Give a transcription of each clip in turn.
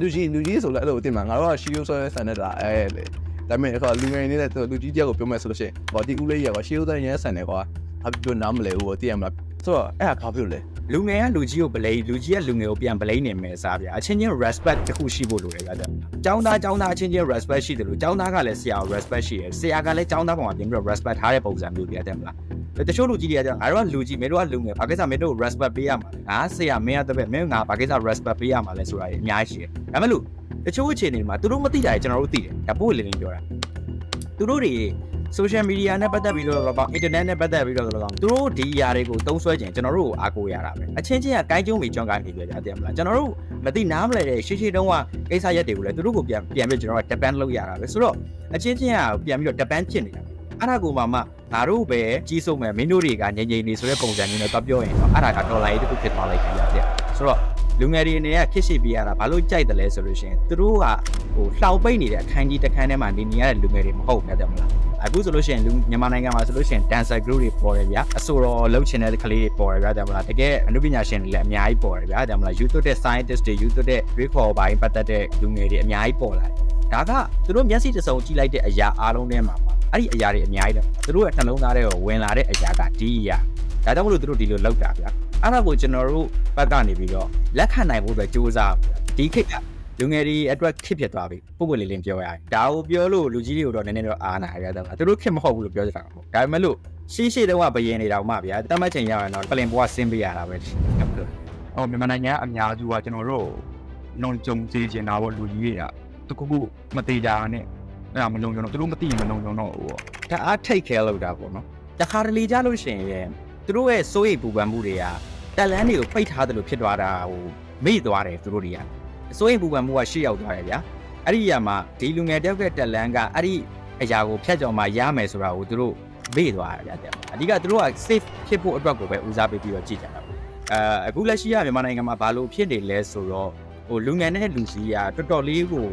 လူကြီးလူကြီးဆိုလည်းအဲ့လိုတင်မှာငါတို့ကရှီယိုဆိုတဲ့ဆန်နဲ့တာအဲလေဒါပေမဲ့အခါလူငယ်နေတဲ့လူကြီးတယောက်ကိုပြောမယ်ဆိုလို့ရှိရင်ဟောဒီဦးလေးကြီးကရှီယိုတဲ့ရဲဆန်နဲ့ကွာဘာပြောနားမလဲဘူးတည်ရမလားဆိုတော့အဲ့ဒါဘာဖြစ်လဲလူငယ်ကလူကြီးကိုဗလိလူကြီးကလူငယ်ကိုပြန်ဗလိနေမယ်စားဗျာအချင်းချင်း respect တစ်ခုရှိဖို့လိုတယ်ဗျာတဲ့။ကျောင်းသားကျောင်းသားအချင်းချင်း respect ရှိတယ်လို့ကျောင်းသားကလည်းဆရာကို respect ရှိတယ်ဆရာကလည်းကျောင်းသားပေါ်မှာပြင်ပြီးတော့ respect ထားတဲ့ပုံစံမျိုးပြတဲ့မလား။ တချို့လူကြီးတွေကကြာငါတို့ကလူကြီးမင်းတို့ကလူငယ်ဘာကိစ္စမင်းတို့ကို respect ပေးရမှာလဲ။ငါဆရာမင်းရတဲ့ဘက်မင်းငါဘာကိစ္စ respect ပေးရမှာလဲဆိုတာကြီးအများကြီးရှိတယ်။ဒါပေမဲ့လို့တချို့အခြေအနေတွေမှာသူတို့မသိတာကြီးကျွန်တော်တို့သိတယ်။ဒါပို့လင်းလင်းပြောတာ။သူတို့တွေ social media နဲ့ပတ်သက်ပြီးတော့တော့ internet နဲ့ပတ်သက်ပြီးတော့တော့သူတို့ဒီအရာတွေကိုသုံးဆွဲခြင်းကျွန်တော်တို့ကိုအားကိုးရတာပဲအချင်းချင်းကကိုင်းကျုံမိကြောင်းကိုင်းနေပြကြတယ်မလားကျွန်တော်တို့မသိနားမလဲတဲ့ရှေ့ရှေ့တုန်းကကိစ္စရက်တွေကိုလည်းသူတို့ကိုပြန်ပြန်ပြီးကျွန်တော်က depend လုပ်ရတာပဲဆိုတော့အချင်းချင်းကပြန်ပြီးတော့ depend ဖြစ်နေတာ အဲ့ဒါကိုမှမှငါတို့ပဲကြီးစုံမယ်မင်းတို့တွေကငြိမ်ငြိမ်နေဆိုတဲ့ပုံစံမျိုးနဲ့တော့ပြောရင်တော့အဲ့ဒါကဒေါ်လာရေးတစ်ခုဖြစ်သွားလိုက်ကြရတယ်ဆိုတော့လူငယ်တွေအနေနဲ့ခစ်ရှိပြရတာဘာလို့ကြိုက်တယ်လဲဆိုလို့ရှိရင်သူတို့ကဟိုလှောင်ပိတ်နေတဲ့အခန်းကြီးတစ်ခန်းထဲမှာနေနေရတဲ့လူငယ်တွေမဟုတ်ဘူးတဲ့မလားအခုဆိုလို့ရှိရင်လူမြန်မာနိုင်ငံမှာဆိုလို့ရှိရင် dancer group တွေပေါ်တယ်ဗျာအဆိုတော်လှုပ်ချင်တဲ့ကလေးတွေပေါ်တယ်ဗျာတယ်မလားတကယ်အနုပညာရှင်တွေလည်းအများကြီးပေါ်တယ်ဗျာတယ်မလား YouTube တဲ့ scientist တွေ YouTube တဲ့ break for ဘိုင်းပတ်သက်တဲ့လူငယ်တွေအများကြီးပေါ်လာတယ်ဒါကသူတို့မျက်စိတစ်စုံကြည့်လိုက်တဲ့အရာအားလုံးထဲမှာပါ အဲ့ဒီအရာတွေအများကြီးတယ်သူတို့ရဲ့နှလုံးသားထဲကိုဝင်လာတဲ့အရာကဒီအရာဒါကြောင့်မလို့သူတို့ဒီလိုလောက်တာဗျာအဲ့ဒါကိုကျွန်တော်တို့ဘက်ကနေပြီးတော့လက်ခံနိုင်ဖို့အတွက်စူးစမ်းဒီခေတ်ကလူငယ်တွေအတွက်ခစ်ဖြစ်သွားပြီပုပ်ပွလေးလေးပြောရတယ်ဒါကိုပြောလို့လူကြီးတွေကိုတော့နည်းနည်းတော့အားနာရတာသူတို့ခစ်မဟုတ်ဘူးလို့ပြောကြတာပေါ့ဒါပေမဲ့လို့ရှေးရှေးတုန်းကဘယင်နေတော့မှဗျာတတ်မှတ်ချိန်ရရင်တော့ပလင်ဘွားဆင်းပေးရတာပဲဟုတ်ကဲ့ဟောမြန်မာနိုင်ငံကအများစုကကျွန်တော်တို့လုံကြုံစေချင်တာပေါ့လူကြီးတွေကတခုခုမသေးကြနဲ့ အဲ့ဒါမလုံကြုံတော့သူတို့မသိရင်မလုံကြုံတော့ဘူးပေါ့ဒါအားထိတ်ခဲလောက်တာပေါ့နော်တခါတလေကြလို့ရှိရင်သူတို့ရဲ့စိုးရိမ်ပူပန်မှုတွေကတက်လန်းတွေကိုပိတ်ထားတယ်လို့ဖြစ်သွားတာဟိုမေ့သွားတယ်သူတို့တွေကစိုးရိမ်ပူပန်မှုကရှေ့ရောက်သွားတယ်ဗျာအဲ့ဒီအရာမှာဒီလူငယ်တယောက်ကတက်လန်းကအဲ့ဒီအရာကိုဖျက်ကြောင်မှရမယ်ဆိုတာကိုသူတို့မေ့သွားတယ်ဗျာအဓိကသူတို့က safe ဖြစ်ဖို့အတွက်ကိုပဲဦးစားပေးပြီးတော့ကြည့်ကြတာပေါ့အဲအခုလက်ရှိကမြန်မာနိုင်ငံမှာဘာလို့ဖြစ်နေလဲဆိုတော့ဟိုလူငယ်နဲ့လူစီကတော်တော်လေးကို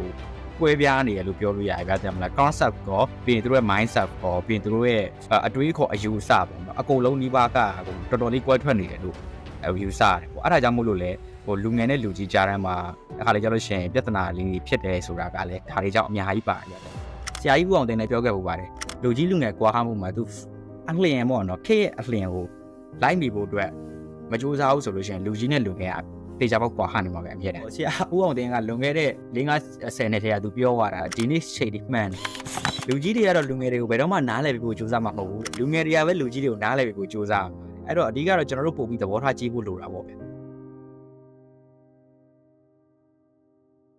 ကွဲပြားနေရလို့ပြောလို့ရတယ်ဗျာတဲ့မလား concept ကောပြီးရင်သူတို့ရဲ့ mindset ကောပြီးရင်သူတို့ရဲ့အတွေးခေါ်အယူဆပေါ့နော်အကုန်လုံးနှီးပါးကဟိုတော်တော်လေးကွဲထွက်နေတယ်လို့အယူဆတယ်ပေါ့အဲ့ဒါကြောင့်မို့လို့လေဟိုလူငယ်နဲ့လူကြီးကြားထဲမှာအခါလေးကြောက်လို့ရှိရင်ပြဿနာလေးဖြစ်တယ်ဆိုတာကလည်းဒါတွေကြောင့်အများကြီးပါရတယ်ဆရာကြီးဦးအောင်တင်လည်းပြောခဲ့ပူပါတယ်လူကြီးလူငယ်ကွာဟမှုမှာသူအလျင်ပေါ့နော်ခေရဲ့အလျင်ကိုလိုက်နေဖို့အတွက်မကြိုးစားဘူးဆိုလို့ရှိရင်လူကြီးနဲ့လူငယ်က တေချာပေါက်ကွာဟနေမှာပဲအမြဲတမ်းဆရာဦးအောင်တင်ကလွန်ခဲ့တဲ့၄၅10နှစ်တည်းကသူပြောသွားတာဒီနေ့ချိန်ဒီမှန်လူကြီးတွေကတော့လူငယ်တွေကိုဘယ်တော့မှနားလည်ပြီးကိုစူးစမ်းမှာမဟုတ်ဘူးလူငယ်တွေကပဲလူကြီးတွေကိုနားလည်ပြီးကိုစူးစမ်းမှာအဲ့တော့အဓိကတော့ကျွန်တော်တို့ပို့ပြီးသဘောထားကြည့်ဖို့လိုတာပေါ့ဗျ